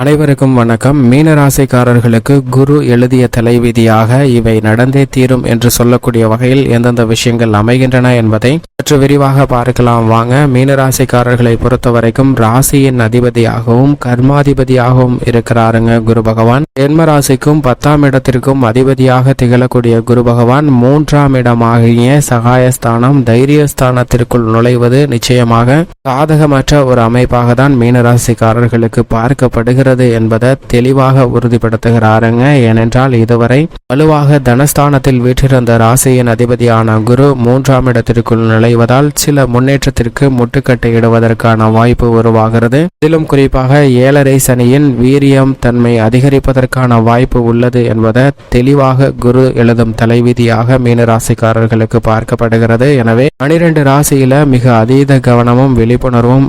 அனைவருக்கும் வணக்கம். மீனராசிக்காரர்களுக்கு குரு எழுதிய தலைவிதியாக இவை நடந்தே தீரும் என்று சொல்லக்கூடிய வகையில் எந்தெந்த விஷயங்கள் அமைகின்றன என்பதை சற்று விரிவாக பார்க்கலாம். வாங்க மீனராசிக்காரர்களை பொறுத்த வரைக்கும் ராசியின் அதிபதியாகவும் கர்மாதிபதியாகவும் இருக்கிறாருங்க குரு பகவான். ஜென்ம ராசிக்கும் பத்தாம் இடத்திற்கும் அதிபதியாக திகழக்கூடிய குரு பகவான் மூன்றாம் இடமாகிய சகாயஸ்தானம் தைரியஸ்தானத்திற்குள் நுழைவது நிச்சயமாக சாதகமற்ற ஒரு அமைப்பாக தான் மீனராசிக்காரர்களுக்கு பார்க்கப்படுகிறது. என்பதை தெளிவாக உறுதிப்படுத்துகிறாருங்க. ஏனென்றால் இதுவரை வலுவாக தனஸ்தானத்தில் வீற்றிருந்த ராசியின் அதிபதியான குரு மூன்றாம் இடத்திற்குள் நுழைவதால் சில முன்னேற்றத்திற்கு முட்டுக்கட்டை இடுவதற்கான வாய்ப்பு உருவாகிறது. இதிலும் குறிப்பாக ஏழரை சனியின் வீரியம் தன்மை அதிகரிப்பதற்கான வாய்ப்பு உள்ளது என்பதை தெளிவாக குரு எழுதும் தலைவிதியாக மீனராசிக்காரர்களுக்கு பார்க்கப்படுகிறது. எனவே பனிரெண்டு ராசியில மிக அதீத கவனமும் விழிப்புணர்வும்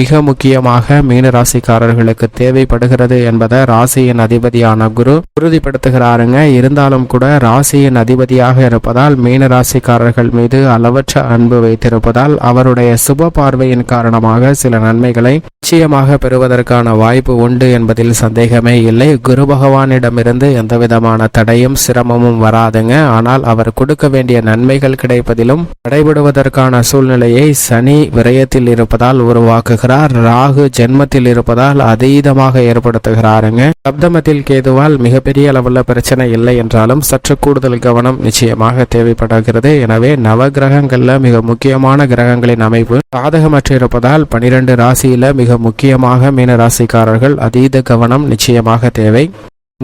மிக முக்கியமாக மீனராசிக்காரர்களுக்கு தேவைப்படுகிறது என்பதை ராசியின் அதிபதியான குரு உறுதிப்படுத்துகிறாருங்க. இருந்தாலும் கூட ராசியின் அதிபதியாக இருப்பதால் மீனராசிக்காரர்கள் மீது அளவற்ற அன்பு வைத்திருப்பதால் அவருடைய சுப பார்வையின் காரணமாக சில நன்மைகளை நிச்சயமாக பெறுவதற்கான வாய்ப்பு உண்டு என்பதில் சந்தேகமே இல்லை. குரு பகவானிடமிருந்து எந்தவிதமான தடையும் சிரமமும் வராதுங்க. ஆனால் அவர் கொடுக்க வேண்டிய நன்மைகள் கிடைப்பதிலும் தடைபடுவதற்கான சூழ்நிலையை சனி விரயத்தில் இருப்பதால் உருவாக்குகிறார். ராகு ஜென்மத்தில் இருப்பதால் அதீதமாக ஏற்படுத்துகிறாருங்க. சப்தமத்தில் கேதுவால் மிகப்பெரிய அளவுள்ள பிரச்சனை இல்லை என்றாலும் சற்று கூடுதல் கவனம் நிச்சயமாக தேவைப்படுகிறது. எனவே நவ கிரகங்கள்ல மிக முக்கியமான கிரகங்களின் அமைப்பு சாதகமற்று இருப்பதால் பனிரெண்டு ராசியில மிக முக்கியமாக மீன ராசிக்காரர்கள் அதீத கவனம் நிச்சயமாக தேவை.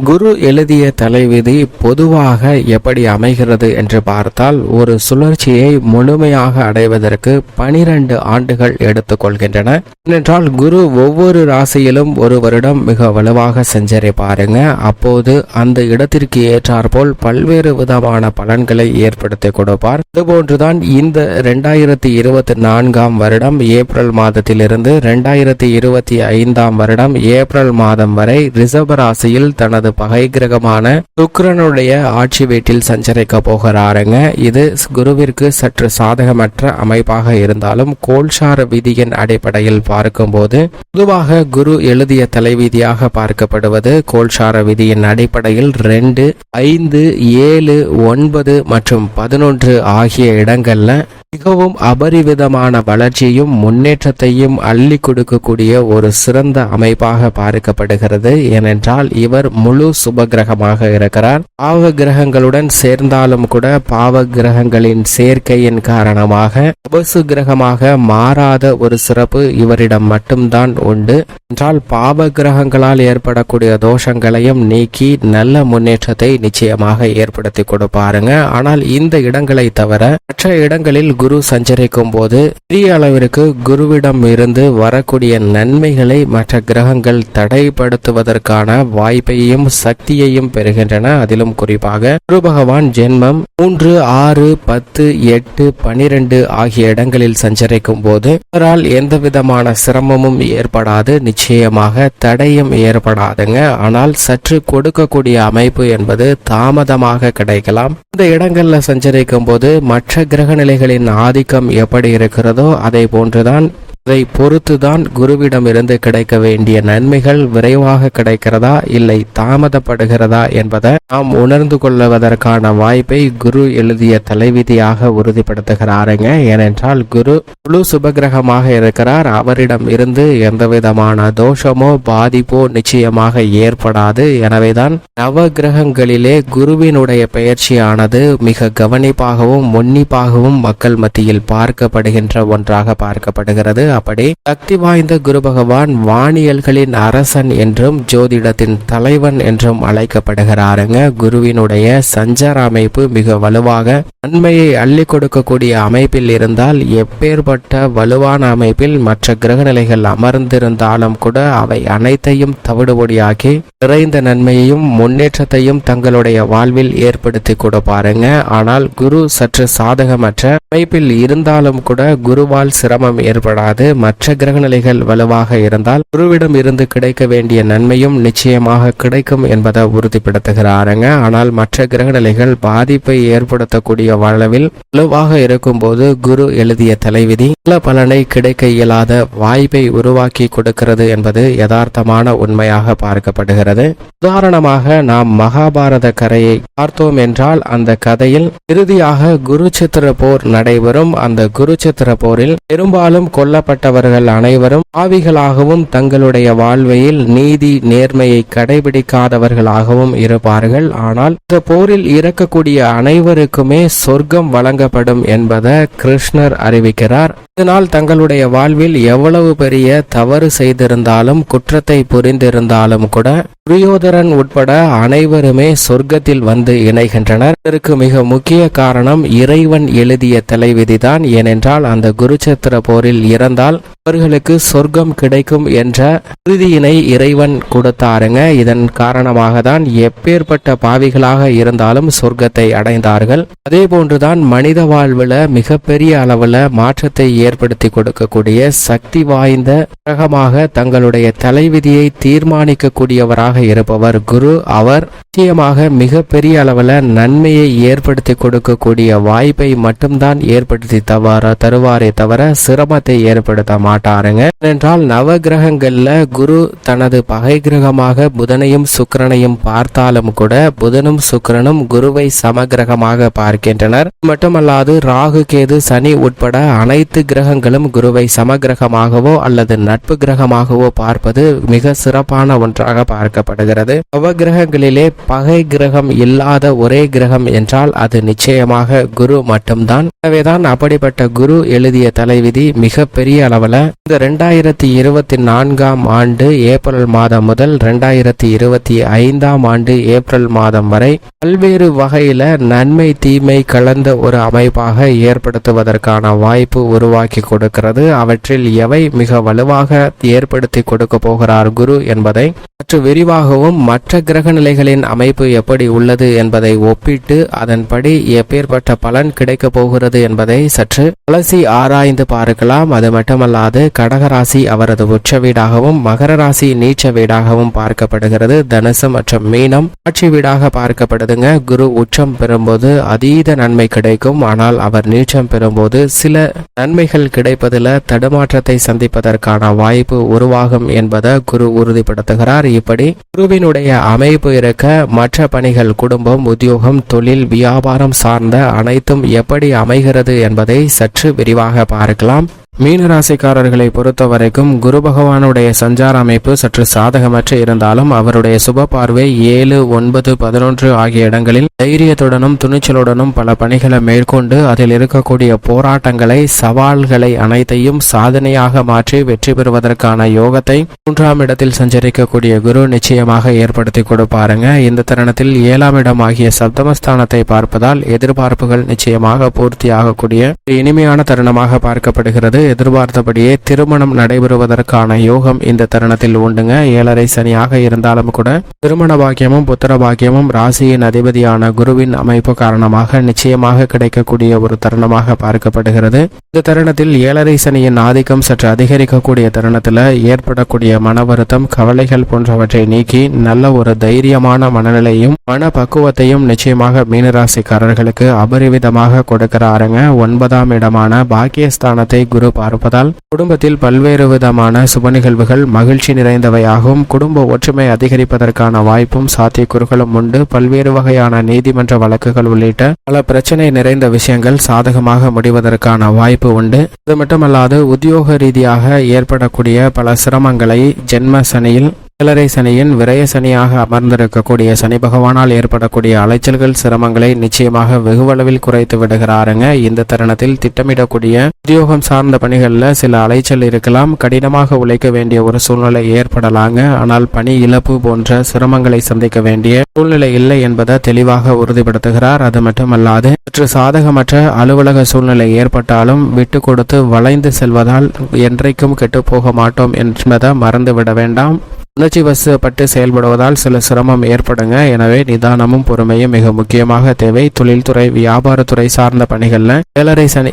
குரு எழுதிய தலைவிதி பொதுவாக எப்படி அமைகிறது என்று பார்த்தால் ஒரு சுழற்சியை முழுமையாக அடைவதற்கு பனிரெண்டு ஆண்டுகள் எடுத்துக்கொள்கின்றன ஏனென்றால் குரு ஒவ்வொரு ராசியிலும் ஒரு வருடம் மிக வலுவாக செஞ்சரிப்பாருங்க அப்போது அந்த இடத்திற்கு ஏற்றாற்போல் பல்வேறு விதமான பலன்களை ஏற்படுத்தி கொடுப்பார். அதுபோன்றுதான் இந்த ரெண்டாயிரத்தி இருபத்தி நான்காம் வருடம் ஏப்ரல் மாதத்திலிருந்து ரெண்டாயிரத்தி இருபத்தி ஐந்தாம் வருடம் ஏப்ரல் மாதம் வரை ரிசர்வ் ராசியில் தனது பகை கிரகமான சுக்கரனுடைய ஆட்சி வீட்டில் சஞ்சரிக்க போகிறாருங்க. இது குருவிற்கு சற்று சாதகமற்ற அமைப்பாக இருந்தாலும் கோல்சார விதியின் அடிப்படையில் பார்க்கும்போது பொதுவாக குரு எழுதிய தலைவிதியாக பார்க்கப்படுவது கோல்சார விதியின் அடிப்படையில் ரெண்டு ஐந்து ஏழு ஒன்பது மற்றும் பதினொன்று ஆகிய இடங்கள்ல மிகவும் அபரிவிதமான வளர்ச்சியும் முன்னேற்றத்தையும் அள்ளி கொடுக்கக்கூடிய ஒரு சிறந்த அமைப்பாக பார்க்கப்படுகிறது. ஏனென்றால் இவர் முழு சுப கிரகமாக இருக்கிறார். பாவ கிரகங்களுடன் சேர்ந்தாலும் கூட பாவ கிரகங்களின் சேர்க்கையின் காரணமாக அபசு கிரகமாக மாறாத ஒரு சிறப்பு இவரிடம் மட்டும்தான் உண்டு. என்றால் பாவ கிரகங்களால் ஏற்படக்கூடிய தோஷங்களையும் நீக்கி நல்ல முன்னேற்றத்தை நிச்சயமாக ஏற்படுத்தி கொடுப்பாருங்க. ஆனால் இந்த இடங்களை தவிர மற்ற இடங்களில் குரு சஞ்சரிக்கும் போது பெரிய அளவிற்கு குருவிடம் இருந்து வரக்கூடிய நன்மைகளை மற்ற கிரகங்கள் தடைப்படுத்துவதற்கான வாய்ப்பையும் சக்தியையும் பெறுகின்றன. அதிலும் குறிப்பாக குரு பகவான் ஜென்மம் மூன்று ஆறு பத்து எட்டு பனிரெண்டு ஆகிய இடங்களில் சஞ்சரிக்கும் போது அவரால் எந்த விதமான சிரமமும் ஏற்படாது. நிச்சயமாக தடையும் ஏற்படாதுங்க. ஆனால் சற்று கொடுக்கக்கூடிய அமைப்பு என்பது தாமதமாக கிடைக்கலாம். இந்த இடங்கள்ல சஞ்சரிக்கும் போது மற்ற கிரக நிலைகளின் ஆதிக்கம் எப்படி இருக்கிறதோ அதை போன்றுதான் அதை பொறுத்துதான் குருவிடமிருந்து கிடைக்க வேண்டிய நன்மைகள் விரைவாக கிடைக்கிறதா இல்லை தாமதப்படுகிறதா என்பதை நாம் உணர்ந்து கொள்வதற்கான வாய்ப்பை குரு எழுதிய தலைவிதியாக உறுதிப்படுத்துகிறாருங்க. ஏனென்றால் குரு முழு சுபகிரகமாக இருக்கிறார். அவரிடம் இருந்து எந்த விதமான தோஷமோ பாதிப்போ நிச்சயமாக ஏற்படாது. எனவேதான் நவ கிரகங்களிலே குருவினுடைய பெயர்ச்சியானது மிக கவனிப்பாகவும் உன்னிப்பாகவும் மக்கள் மத்தியில் பார்க்கப்படுகின்ற ஒன்றாக பார்க்கப்படுகிறது. அப்படி சக்தி வாய்ந்த குரு பகவான் வானியல்களின் அரசன் என்றும் ஜோதிடத்தின் தலைவன் என்றும் அழைக்கப்படுகிறாருங்க. குருவினுடைய சஞ்சார அமைப்பு மிக வலுவாக நன்மையை அள்ளி கொடுக்கக்கூடிய அமைப்பில் இருந்தால் எப்பேற்பட்ட வலுவான அமைப்பில் மற்ற கிரகநிலைகள் அமர்ந்திருந்தாலும் கூட அவை அனைத்தையும் தவிடுபொடியாக்கி நிறைந்த நன்மையையும் முன்னேற்றத்தையும் தங்களுடைய வாழ்வில் ஏற்படுத்தி கொடுப்பாருங்க. ஆனால் குரு சற்று சாதகமற்ற அமைப்பில் இருந்தாலும் கூட குருவால் சிரமம் ஏற்படாது. அல்லது மற்ற கிரகநிலைகள் வலுவாக இருந்தால் குருவிடம் இருந்து கிடைக்க வேண்டிய நன்மையும் நிச்சயமாக கிடைக்கும் என்பதை உறுதிப்படுத்துகிறாருங்க. ஆனால் மற்ற கிரகநிலைகள் பாதிப்பை ஏற்படுத்தக்கூடிய அளவில் வலுவாக இருக்கும்போது குரு எழுதிய தலைவிதி நல்ல பலனை கிடைக்க இயலாத வாய்ப்பை உருவாக்கி கொடுக்கிறது என்பது யதார்த்தமான உண்மையாக பார்க்கப்படுகிறது. உதாரணமாக நாம் மகாபாரத கரையை பார்த்தோம் என்றால் அந்த கதையில் இறுதியாக குருச்சித்திர போர் நடைபெறும். அந்த குருச்சித்திர போரில் பெரும்பாலும் கொல்ல கொல்லப்பட்டவர்கள் அனைவரும் ஆவிகளாகவும் தங்களுடைய வாழ்வையில் நீதி நேர்மையை கடைபிடிக்காதவர்களாகவும் இருப்பார்கள். ஆனால் இந்த போரில் இறக்கக்கூடிய அனைவருக்குமே சொர்க்கம் வழங்கப்படும் என்பதை கிருஷ்ணர் அறிவிக்கிறார். இதனால் தங்களுடைய வாழ்வில் எவ்வளவு பெரிய தவறு செய்திருந்தாலும் குற்றத்தை புரிந்திருந்தாலும் கூட துரியோதரன் உட்பட அனைவருமே சொர்க்கத்தில் வந்து இணைகின்றனர். இதற்கு மிக முக்கிய காரணம் இறைவன் எழுதிய தலைவிதிதான். ஏனென்றால் அந்த குருச்சத்திர போரில் இறந்தால் அவர்களுக்கு சொர்க்கம் கிடைக்கும் என்ற உறுதியினை இறைவன் கொடுத்தாருங்க. இதன் காரணமாக தான் எப்பேற்பட்ட பாவிகளாக இருந்தாலும் சொர்க்கத்தை அடைந்தார்கள். அதே போன்றுதான் மனித வாழ்வுல மிகப்பெரிய அளவுல மாற்றத்தை ஏற்படுத்தி கொடுக்கக்கூடிய சக்தி வாய்ந்த கிரகமாக தங்களுடைய தலைவிதியை தீர்மானிக்கக்கூடியவராக இருப்பவர் குரு அவர் நிச்சயமாக மிகப்பெரிய அளவுல நன்மையை ஏற்படுத்தி கொடுக்கக்கூடிய வாய்ப்பை மட்டும்தான் ஏற்படுத்தி தவார தருவாரே தவிர சிரமத்தை ஏற்படுத்த மாட்டாருங்க. ஏனென்றால் நவ கிரகங்களில் குரு தனது பகை கிரகமாக புதனையும் சுக்கரனையும் பார்த்தாலும் கூட புதனும் சுக்கரனும் குருவை சமகிரகமாக பார்க்கின்றனர். மட்டுமல்லாது ராகு கேது சனி உட்பட அனைத்து கிரகங்களும் குருவை சமகிரகமாகவோ அல்லது நட்பு கிரகமாகவோ பார்ப்பது மிக சிறப்பான ஒன்றாக பார்க்கப்படுகிறது. நவ கிரகங்களிலே பகை கிரகம் இல்லாத ஒரே கிரகம் என்றால் அது நிச்சயமாக குரு மட்டும்தான். எனவேதான் அப்படிப்பட்ட குரு எழுதிய தலைவிதி மிக பெரிய அளவுல. இந்த ரெண்டாயிரத்தி இருபத்தி நான்காம் ஆண்டு ஏப்ரல் மாதம் முதல் ரெண்டாயிரத்தி இருபத்தி ஐந்தாம் ஆண்டு ஏப்ரல் மாதம் வரை பல்வேறு வகையில நன்மை தீமை கலந்த ஒரு அமைப்பாக ஏற்படுத்துவதற்கான வாய்ப்பு உருவாக்கி கொடுக்கிறது. அவற்றில் எவை மிக வலுவாக ஏற்படுத்தி கொடுக்க போகிறார் குரு என்பதை சற்று விரிவாகவும் மற்ற கிரக நிலைகளின் அமைப்பு எப்படி உள்ளது என்பதை ஒப்பிட்டு அதன்படி எப்பேற்பட்ட பலன் கிடைக்கப் போகிறது என்பதை சற்று அலசி ஆராய்ந்து பார்க்கலாம். அது மட்டுமல்லாது கடகராசி அவரது உச்ச வீடாகவும் மகர ராசி நீச்ச வீடாகவும் பார்க்கப்படுகிறது. தனுசு மற்றும் மீனம் ஆட்சி வீடாக பார்க்கப்படுதுங்க. குரு உச்சம் பெறும்போது அதீத நன்மை கிடைக்கும். ஆனால் அவர் நீச்சம் பெறும்போது சில நன்மைகள் கிடைப்பதில் தடுமாற்றத்தை சந்திப்பதற்கான வாய்ப்பு உருவாகும் என்பதை குரு உறுதிப்படுத்துகிறார். இப்படி குருவினுடைய அமைப்பு இருக்க மற்ற பணிகள் குடும்பம் உத்தியோகம் தொழில் வியாபாரம் சார்ந்த அனைத்தும் எப்படி அமைகிறது என்பதை சற்று விரிவாக பார்க்கலாம். மீனராசிக்காரர்களை பொறுத்த வரைக்கும் குரு பகவானுடைய சஞ்சார அமைப்பு சற்று சாதகமற்று இருந்தாலும் அவருடைய சுப பார்வை ஏழு ஒன்பது பதினொன்று ஆகிய இடங்களில் தைரியத்துடனும் துணிச்சலுடனும் பல பணிகளை மேற்கொண்டு அதில் இருக்கக்கூடிய போராட்டங்களை சவால்களை அனைத்தையும் சாதனையாக மாற்றி வெற்றி பெறுவதற்கான யோகத்தை மூன்றாம் இடத்தில் சஞ்சரிக்கக்கூடிய குரு நிச்சயமாக ஏற்படுத்தி கொடுப்பாருங்க. இந்த தருணத்தில் ஏழாம் இடம் ஆகிய சப்தமஸ்தானத்தை பார்ப்பதால் எதிர்பார்ப்புகள் நிச்சயமாக பூர்த்தியாகக்கூடிய இனிமையான தருணமாக பார்க்கப்படுகிறது. எதிர்பார்த்தபடியே திருமணம் நடைபெறுவதற்கான யோகம் இந்த தருணத்தில் உண்டுங்க. ஏழரை சனியாக இருந்தாலும் கூட திருமண பாக்கியமும் புத்திர பாக்கியமும் ராசியின் அதிபதியான குருவின் அமைப்பு காரணமாக நிச்சயமாக கிடைக்கக்கூடிய ஒரு தருணமாக பார்க்கப்படுகிறது. இந்த தருணத்தில் ஏழரை சனியின் ஆதிக்கம் சற்று அதிகரிக்கக்கூடிய தருணத்தில் ஏற்படக்கூடிய மன வருத்தம் கவலைகள் போன்றவற்றை நீக்கி நல்ல ஒரு தைரியமான மனநிலையும் மன பக்குவத்தையும் நிச்சயமாக மீனராசிக்காரர்களுக்கு அபரிவிதமாக கொடுக்கிறாருங்க. ஒன்பதாம் இடமான பாக்கியஸ்தானத்தை குரு பார்ப்பதால் குடும்பத்தில் பல்வேறு விதமான சுப நிகழ்வுகள் மகிழ்ச்சி நிறைந்தவையாகவும் குடும்ப ஒற்றுமை அதிகரிப்பதற்கான வாய்ப்பும் சாத்தியக்கூறுகளும் உண்டு. பல்வேறு வகையான நீதிமன்ற வழக்குகள் உள்ளிட்ட பல பிரச்சனை நிறைந்த விஷயங்கள் சாதகமாக முடிவதற்கான வாய்ப்பு உண்டு. இது மட்டுமல்லாது உத்தியோக ரீதியாக ஏற்படக்கூடிய பல சிரமங்களை ஜென்ம சனியில் ஏழரை சனியின் விரய சனியாக அமர்ந்திருக்கக்கூடிய சனி பகவானால் ஏற்படக்கூடிய அலைச்சல்கள் சிரமங்களை நிச்சயமாக வெகுவளவில் குறைத்து விடுகிறாருங்க. இந்த தருணத்தில் திட்டமிடக்கூடிய உத்தியோகம் சார்ந்த பணிகளில் சில அலைச்சல் இருக்கலாம். கடினமாக உழைக்க வேண்டிய ஒரு சூழ்நிலை ஏற்படலாங்க. ஆனால் பணி இழப்பு போன்ற சிரமங்களை சந்திக்க வேண்டிய சூழ்நிலை இல்லை என்பதை தெளிவாக உறுதிப்படுத்துகிறார். அது மட்டுமல்லாது சற்று சாதகமற்ற அலுவலக சூழ்நிலை ஏற்பட்டாலும் விட்டு கொடுத்து வளைந்து செல்வதால் என்றைக்கும் கெட்டுப்போக மாட்டோம் என்பதை மறந்துவிட வேண்டாம். உணர்ச்சி வசப்பட்டு செயல்படுவதால் சில சிரமம் ஏற்படுங்க. எனவே நிதானமும் பொறுமையும் மிக முக்கியமாக தேவை. தொழில்துறை வியாபாரத்துறை சார்ந்த பணிகள்ல ஏழரை சனி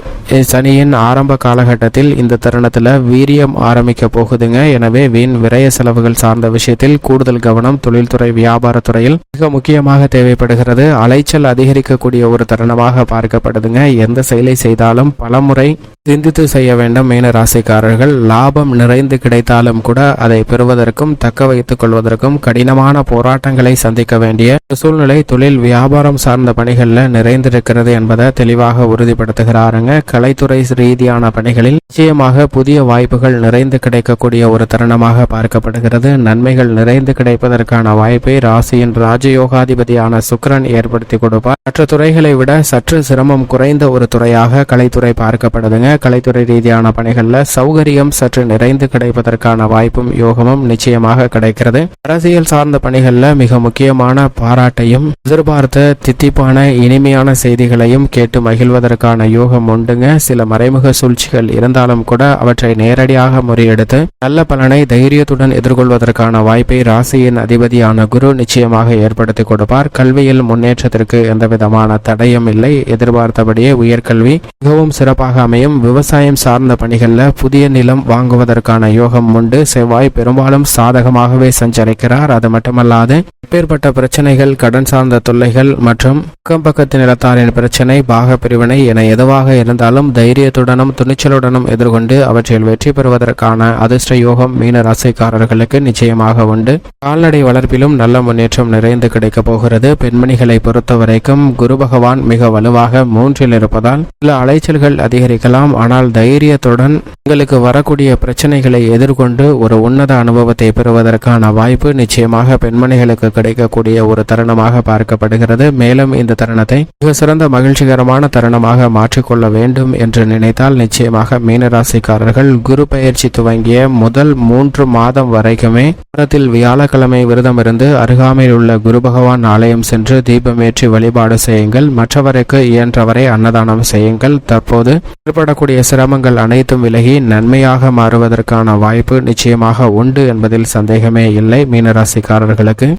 சனியின் ஆரம்ப காலகட்டத்தில் இந்த தருணத்துல வீரியம் ஆரம்பிக்க போகுதுங்க. எனவே வீண் விரய செலவுகள் சார்ந்த விஷயத்தில் கூடுதல் கவனம் தொழில்துறை வியாபாரத்துறையில் மிக முக்கியமாக தேவைப்படுகிறது. அலைச்சல் அதிகரிக்கக்கூடிய ஒரு தருணமாக பார்க்கப்படுதுங்க. எந்த செயலை செய்தாலும் பலமுறை சிந்தித்து செய்ய வேண்டும். மீன ராசிக்காரர்கள் லாபம் நிறைந்து கிடைத்தாலும் கூட அதை பெறுவதற்கும் தக்க வைத்துக் கொள்வதற்கும் கடினமான போராட்டங்களை சந்திக்க வேண்டிய சூழ்நிலை தொழில் வியாபாரம் சார்ந்த பணிகள்ல நிறைந்திருக்கிறது என்பதை தெளிவாக உறுதிப்படுத்துகிறாருங்க. கலைத்துறை ரீதியான பணிகளில் நிச்சயமாக புதிய வாய்ப்புகள் நிறைந்து கிடைக்கக்கூடிய ஒரு தருணமாக பார்க்கப்படுகிறது. நன்மைகள் நிறைந்து கிடைப்பதற்கான வாய்ப்பை ராசியின் ராஜயோகாதிபதியான சுக்கிரன் ஏற்படுத்தி கொடுப்பார். மற்ற துறைகளை விட சற்று சிரமம் குறைந்த ஒரு துறையாக கலைத்துறை பார்க்கப்படுதுங்க. கலைத்துறை ரீதியான பணிகள்ல சௌகரியம் சற்று நிறைந்து கிடைப்பதற்கான வாய்ப்பும் யோகமும் நிச்சயமாக கிடைக்கிறது. அரசியல் சார்ந்த பணிகளில் மிக முக்கியமான பாராட்டையும் எதிர்பார்த்த தித்திப்பான இனிமையான செய்திகளையும் கேட்டு மகிழ்வதற்கான யோகம் உண்டுங்க. சில மறைமுக சூழ்ச்சிகள் இருந்தாலும் கூட அவற்றை நேரடியாக முறியெடுத்து நல்ல பலனை தைரியத்துடன் எதிர்கொள்வதற்கான வாய்ப்பை ராசியின் அதிபதியான குரு நிச்சயமாக ஏற்படுத்தி கொடுப்பார். கல்வியில் முன்னேற்றத்திற்கு எந்த விதமான தடையும் இல்லை. எதிர்பார்த்தபடியே உயர்கல்வி மிகவும் சிறப்பாக அமையும். விவசாயம் சார்ந்த பணிகளில் புதிய நிலம் வாங்குவதற்கான யோகம் உண்டு. செவ்வாய் பெரும்பாலும் சாதக சாதகமாகவே சஞ்சரிக்கிறார். அது மட்டுமல்லாது எப்பேற்பட்ட பிரச்சனைகள் கடன் சார்ந்த தொல்லைகள் மற்றும் அக்கம் பக்கத்து நிலத்தாரின் பிரச்சனை பாக பிரிவினை என எதுவாக இருந்தாலும் தைரியத்துடனும் துணிச்சலுடனும் எதிர்கொண்டு அவற்றில் வெற்றி பெறுவதற்கான அதிர்ஷ்ட யோகம் மீன ராசிக்காரர்களுக்கு நிச்சயமாக உண்டு. கால்நடை வளர்ப்பிலும் நல்ல முன்னேற்றம் நிறைந்து கிடைக்கப் போகிறது. பெண்மணிகளை பொறுத்த வரைக்கும் குரு பகவான் மிக வலுவாக மூன்றில் இருப்பதால் சில அலைச்சல்கள் அதிகரிக்கலாம். ஆனால் தைரியத்துடன் உங்களுக்கு வரக்கூடிய பிரச்சனைகளை எதிர்கொண்டு ஒரு உன்னத அனுபவத்தை பெறுவதற்கான வாய்ப்பு நிச்சயமாக பெண்மணிகளுக்கு கிடைக்கக்கூடிய ஒரு தருணமாக பார்க்கப்படுகிறது. மேலும் இந்த தருணத்தை மிக சிறந்த மகிழ்ச்சிகரமான தருணமாக மாற்றிக்கொள்ள வேண்டும் என்று நினைத்தால் நிச்சயமாக மீனராசிக்காரர்கள் குரு பயிற்சி துவங்கிய முதல் மூன்று மாதம் வரைக்குமே வாரத்தில் வியாழக்கிழமை விரதம் இருந்து அருகாமையில் உள்ள குரு பகவான் ஆலயம் சென்று தீபமேற்றி வழிபாடு செய்யுங்கள். மற்றவருக்கு இயன்றவரை அன்னதானம் செய்யுங்கள். தற்போது ஏற்படக்கூடிய சிரமங்கள் அனைத்தும் விலகி நன்மையாக மாறுவதற்கான வாய்ப்பு நிச்சயமாக உண்டு என்பதில் சந்தேகமே இல்லை. மீனராசிக்காரர்களுக்கு